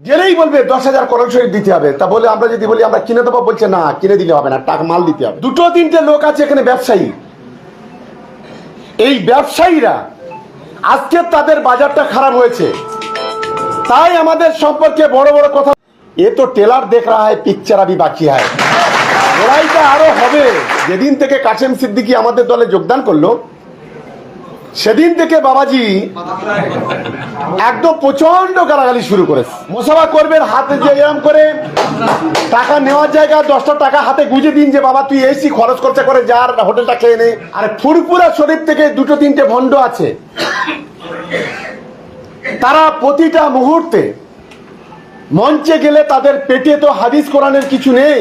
গেলেই বলবে দশ হাজার করণ শরীফ দিতে হবে। তা বলে আমরা যদি বলি, আমরা কিনে দেবো, বলছে না, কিনে দিলে হবে না, টাকা মাল দিতে হবে। দুটো তিনটে লোক আছে এখানে ব্যবসায়ী। এই ব্যবসায়ীরা আজকে তাদের বাজারটা খারাপ হয়েছে। তাই আমাদের সম্পর্কে বড় বড় কথা। এ তো টেলার দেখ রা হয়, পিকচার আবি বাকি হয়। লড়াইটা আরও হবে। যেদিন থেকে কাশেম সিদ্দিকি আমাদের দলে যোগদান করল সেদিন থেকে বাবাজি একদম প্রচণ্ড গালাগালি শুরু করেছে। মোসাফা করবেন, হাতে যে এরম করে টাকা নেওয়ার জায়গা, দশটা টাকা হাতে গুজে দিন যে, বাবা, তুই এসি খরচ খরচা করে যার হোটেলটা খেয়ে নে। আর ফুরপুরা শরীফ থেকে দুটো, তিনটে ভণ্ড আছে। তারা প্রতিটা মুহূর্তে মঞ্চে গেলে তাদের পেটে তো হাদিস কোরআনের কিছু নেই।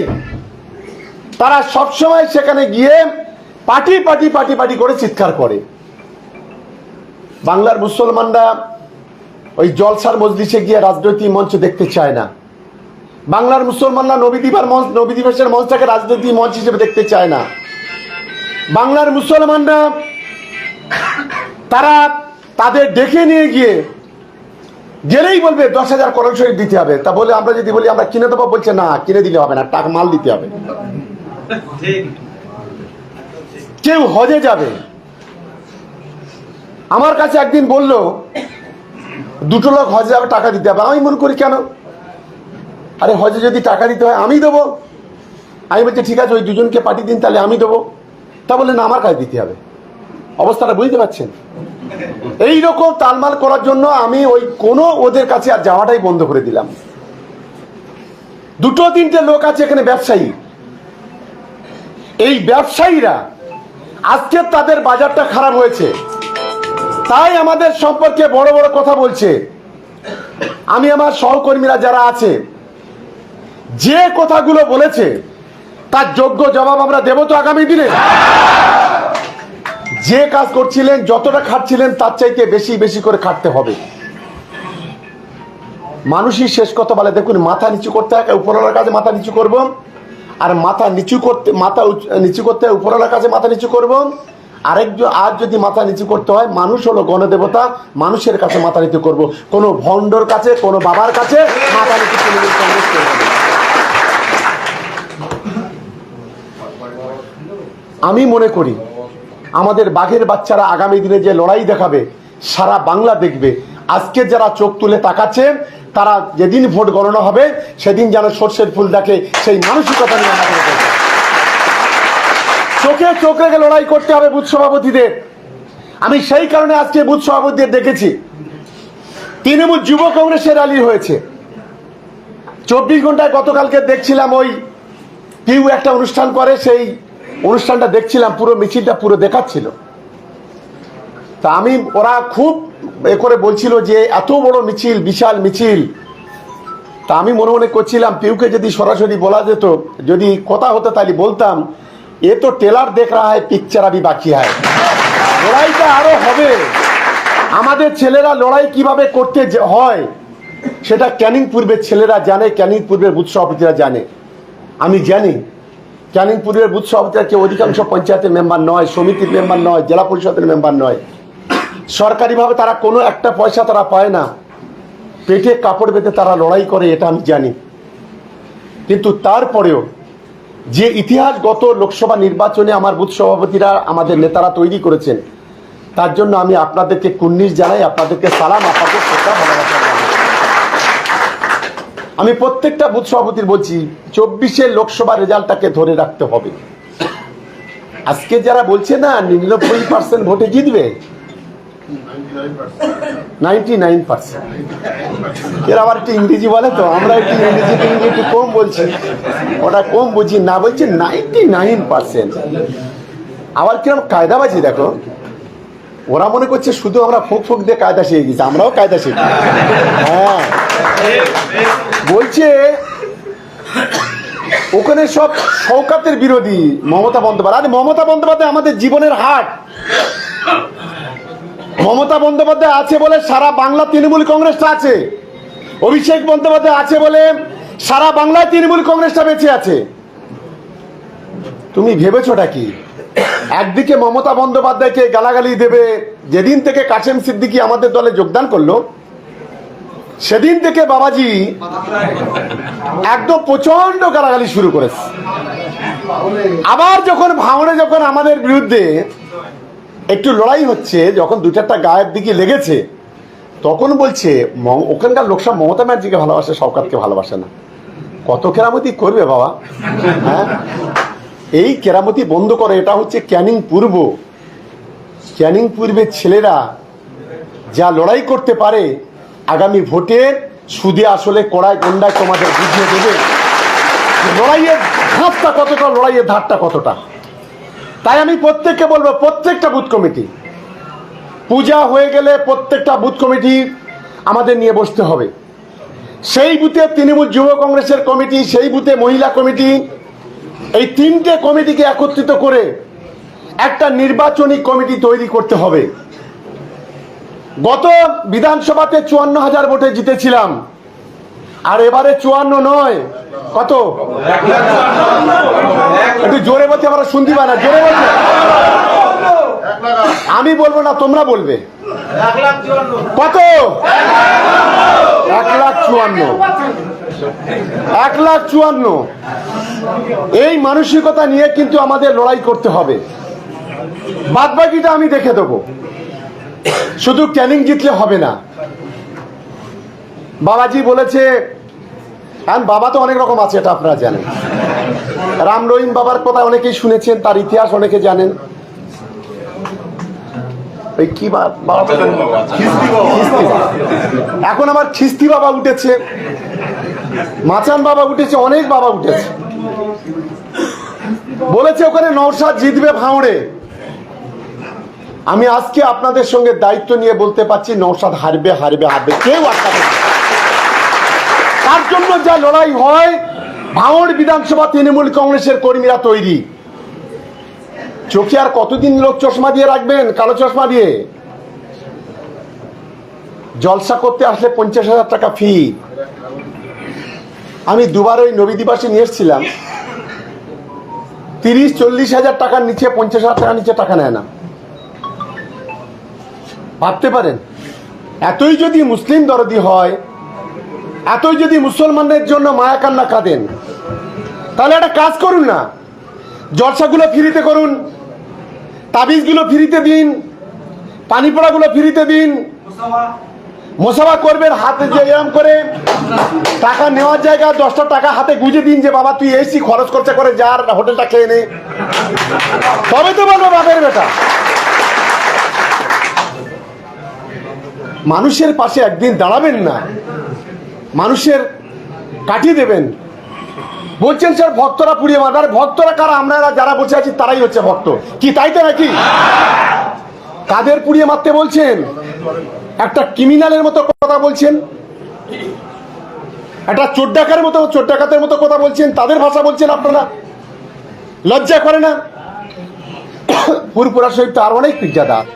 তারা সবসময় সেখানে গিয়ে পাটি পাটি পাটি পাটি করে চিৎকার করে। বাংলার মুসলমানরা ওই জলসার মজলিসে গিয়ে রাজনৈতিক মঞ্চ দেখতে চায় না। বাংলার মুসলমানরা নবী দিবার মঞ্চ নবী দিবসের মঞ্চটাকে রাজনৈতিক মঞ্চ হিসেবে দেখতে চায় না। বাংলার মুসলমানরা তারা তাদের ডেকে নিয়ে গিয়ে গেলেই বলবে দশ হাজার করণ শরীফ দিতে হবে। তা বলে আমরা যদি বলি আমরা কিনে দেবো? বলছে না কিনে দিলে হবে না টাকা মাল দিতে হবে। কেউ হজে যাবে। আমার কাছে একদিন বলল, দুটো লোক হজে যাবে, টাকা দিতে হবে। আমি মনে করি, কেন? আরে, হজে যদি টাকা দিতে হয়, আমি দেবো। আমি বলছি, ঠিক আছে, ওই দুজনকে পাঠিয়ে দিন, তাহলে আমি দেবো। তা বলে না, আমার কাছে দিতে হবে। অবস্থাটা বুঝতে পারছেন? এই রকম তালমাল করার জন্য আমি ওই কোনো ওদের কাছে আর যাওয়াটাই বন্ধ করে দিলাম। দুটো তিনটে লোক আছে এখানে ব্যবসায়ী। এই ব্যবসায়ীরা, আজকে তাদের বাজারটা খারাপ হয়েছে। তাই আমাদের সম্পর্কে বড় বড় কথা বলছে। আমি আমার সহকর্মীরা যারা আছে, যে কথাগুলো বলেছে, তার যোগ্য জবাব আমরা দেব তো আগামী দিনে। যে কাজ করছিলেন, যতটা খাটছিলেন, তার চাইতে বেশি বেশি করে খাটতে হবে। মানুষই শেষ কথা বলে, দেখুন, মাথা নিচু করতে হয়, উপরওয়ালার কাছে মাথা নিচু করব। আর মাথা নিচু করতে, মাথা নিচু করতে উপরওয়ালার কাছে মাথা নিচু করব। আরেকজন আর যদি মাথা নিচু করতে হয়, মানুষ হলো গণদেবতা, মানুষের কাছে মাথা নিচু করব। কোনো ভণ্ডর কাছে, কোনো বাবার কাছে মাথা নিচু আমি মনে করি, আমাদের বাঘের বাচ্চারা আগামী দিনে যে লড়াই দেখাবে, সারা বাংলা দেখবে। আজকে যারা চোখ তুলে তাকাচ্ছে, তারা যেদিন ভোট গণনা হবে, সেদিন যেন সর্ষের ফুল দেখে সেই মানসিকতা নিয়ে আমাদের। চোখে চোখ রেখে লড়াই করতে হবে বুথ সভাপতিদের। আমি সেই কারণে আজকে বুথ সভাপতিদের দেখেছি। তৃণমূল যুব কংগ্রেসের র্যালি হয়েছে। চব্বিশ ঘন্টায় গতকালকে দেখছিলাম ওই পিউ একটা অনুষ্ঠান করে, সেই অনুষ্ঠানটা দেখছিলাম, পুরো মিছিলটা পুরো দেখাচ্ছিল। তা আমি, ওরা খুব এ করে বলছিল যে, এত বড় মিছিল, বিশাল মিছিল। তা আমি মনে মনে করছিলাম পিউকে যদি সরাসরি বলা যেত, যদি কথা হতো তাহলে বলতাম। এ তো টেলার দেখ রা হয় পিকচার আবি বাকি হয় লড়াইটা আরও হবে। আমাদের ছেলেরা লড়াই কীভাবে করতে হয়, সেটা ক্যানিং পূর্বের ছেলেরা জানে, ক্যানিং পূর্বের বুথ সভাপতিরা জানে। আমি জানি, ক্যানিং পূর্বের বুথ সভাপতিরা কেউ অধিকাংশ পঞ্চায়েতের মেম্বার নয়, সমিতির মেম্বার নয়, জেলা পরিষদের মেম্বার নয়। সরকারিভাবে তারা কোনো একটা পয়সা তারা পায় না। পেটে কাপড় বেঁধে তারা লড়াই করে, এটা আমি জানি। কিন্তু তারপরেও যে ইতিহাসগত লোকসভা নির্বাচনে আমার বুথ সভাপতিরা আমাদের নেতারা তৈরি করেছেন, তার জন্য আমি আপনাদেরকে কুন্নিশ জানাই, আপনাদেরকে সালাম, আপনাদের শ্রদ্ধা, ভালোবাসা আমি প্রত্যেকটা বুথ সভাপতির বলছি চব্বিশের লোকসভা রেজাল্টটাকে ধরে রাখতে হবে। আজকে যারা বলছে না, নিরানব্বই পার্সেন্ট ভোটে জিতবে নাইনটি নাইন পার্সেন্ট এর আবার একটু ইংরেজি বলে তো, আমরা একটু ইংরেজি টিংরেজি একটু কম বলছি। ওটা কম বুঝি, না বলছে নাইনটি নাইন পার্সেন্ট আবার কিরম কায়দাবাজি দেখো। ওরা মনে করছে শুধু আমরা ফোক ফোক দিয়ে কায়দা শিখে গেছি, আমরাও কায়দা শিখি। হ্যাঁ। বলছে, ওখানে সব শওকাতের বিরোধী মমতা বন্দ্যোপাধ্যায়। আরে মমতা বন্দ্যোপাধ্যায় আমাদের জীবনের হাট। মমতা বন্দ্যোপাধ্যায় আছে বলে সারা বাংলা তৃণমূল কংগ্রেসটা আছে? অভিষেক বন্দ্যোপাধ্যায় আছে বলে সারা বাংলায় তৃণমূল কংগ্রেসটা বেঁচে আছে। তুমি ভেবেছোটা কি? একদিকে মমতা বন্দ্যোপাধ্যায়কে গালাগালি দেবে, যেদিন থেকে কাশেম সিদ্দিকী আমাদের দলে যোগদান করল, সেদিন থেকে বাবাজি একদম প্রচণ্ড গালাগালি শুরু করেছে। আবার যখন ভাঙড়ে যখন আমাদের বিরুদ্ধে একটু লড়াই হচ্ছে, যখন দু চারটা গায়ের দিকে লেগেছে, তখন বলছে ওখানকার লোকসভা মমতা ব্যানার্জিকে ভালোবাসে সরকারকে ভালোবাসে না। কত কেরামতি করবে বাবা? হ্যাঁ? এই কেরামতি বন্ধ করে, এটা হচ্ছে ক্যানিং পূর্ব। ক্যানিং পূর্বের ছেলেরা যা লড়াই করতে পারে, আগামী ভোটে সুদে আসলে কড়াই গন্ডায় তোমাদের বুঝিয়ে দেবে। লড়াইয়ের ধাপটা কতটা, লড়াইয়ের ধারটা কতটা? তাই আমি প্রত্যেককে বলব, প্রত্যেকটা বুথ কমিটি। পূজা হয়ে গেলে প্রত্যেকটা বুথ কমিটি আমাদের নিয়ে বসতে হবে। সেই বুথে তৃণমূল যুব কংগ্রেসের কমিটি, সেই বুথে মহিলা কমিটি, এই তিনটে কমিটিকে একত্রিত করে একটা নির্বাচনী কমিটি তৈরি করতে হবে। গত বিধানসভাতে চুয়ান্ন হাজার ভোটে জিতেছিলাম। আর এবারে চুয়ান্ন নয়। কত? একটু জোরে বলতে আমরা শুনতে পাই না, জোরে বলতে। আমি বলব না, তোমরা বলবে। কত? এক লাখ চুয়ান্ন। এক লাখ চুয়ান্ন। এই মানসিকতা নিয়ে কিন্তু আমাদের লড়াই করতে হবে। বাদ বাকিটা আমি দেখে দেবো। শুধু ক্যানিং জিতলে হবে না। বাবাজি বলেছে হ্যাঁ বাবা তো অনেক রকম আছে এটা আপনারা জানেন। রাম রহিম বাবার কথা অনেকেই শুনেছেন তার ইতিহাস অনেকে জানেন। ওই কি বাবা এখন আমার খিস্তি বাবা উঠেছে। মাচান বাবা উঠেছে অনেক বাবা উঠেছে। বলেছে ওখানে নৌসাদ জিতবে ভাঁড়ে আমি আজকে আপনাদের সঙ্গে দায়িত্ব নিয়ে বলতে পারছি নৌসাদ হারবে হারবে হারবে কেউ আটকাবে না। তার জন্য যা লড়াই হয়, ভাঙড় বিধানসভা তৃণমূল কংগ্রেসের কর্মীরা তৈরি। চোখে আর কতদিন লোক চশমা দিয়ে রাখবেন? কালো চশমা দিয়ে? জলসা করতে আসলে পঞ্চাশ হাজার টাকা ফি আমি দুবার ওই নবী দিবাসে নিয়ে এসেছিলাম। তিরিশ, চল্লিশ হাজার টাকার নিচে, পঞ্চাশ হাজার টাকার নিচে টাকা নেয় না। ভাবতে পারেন, এতই যদি মুসলিম দরদি হয় এতই যদি মুসলমানদের জন্য মায়া কান্না কাঁদেন, তাহলে একটা কাজ করুন না। জলসাগুলো ফ্রিতে করুন, তাবিজগুলো ফ্রিতে দিন পানি পড়াগুলো ফ্রিতে দিন। মোসাফা করবেন হাতে যে এরম করে। টাকা নেওয়ার জায়গা, দশটা টাকা হাতে গুঁজে দিন যে, বাবা, তুই এসি খরচ খরচা করে যার হোটেলটা খেয়ে নে। তবে তো বলব বাপের বেটা। মানুষের পাশে একদিন দাঁড়াবেন না। মানুষের কাটিয়ে দেবেন। বলছেন স্যার, ভক্তরা পুড়িয়ে মারবে। ভক্তরা কারা? আমরা যারা বসে আছি, তারাই হচ্ছে ভক্ত। কি তাই তো নাকি? কাদের পুড়িয়ে মারতে বলছেন? একটা ক্রিমিনালের মতো কথা বলছেন? একটা চোর ডাকার মতো চোর ডাকাতের মতো কথা বলছেন? তাদের ভাষা বলছেন আপনারা? লজ্জা করে না? পুরপুরা শহীদ তো আর অনেক পিজ্জাদা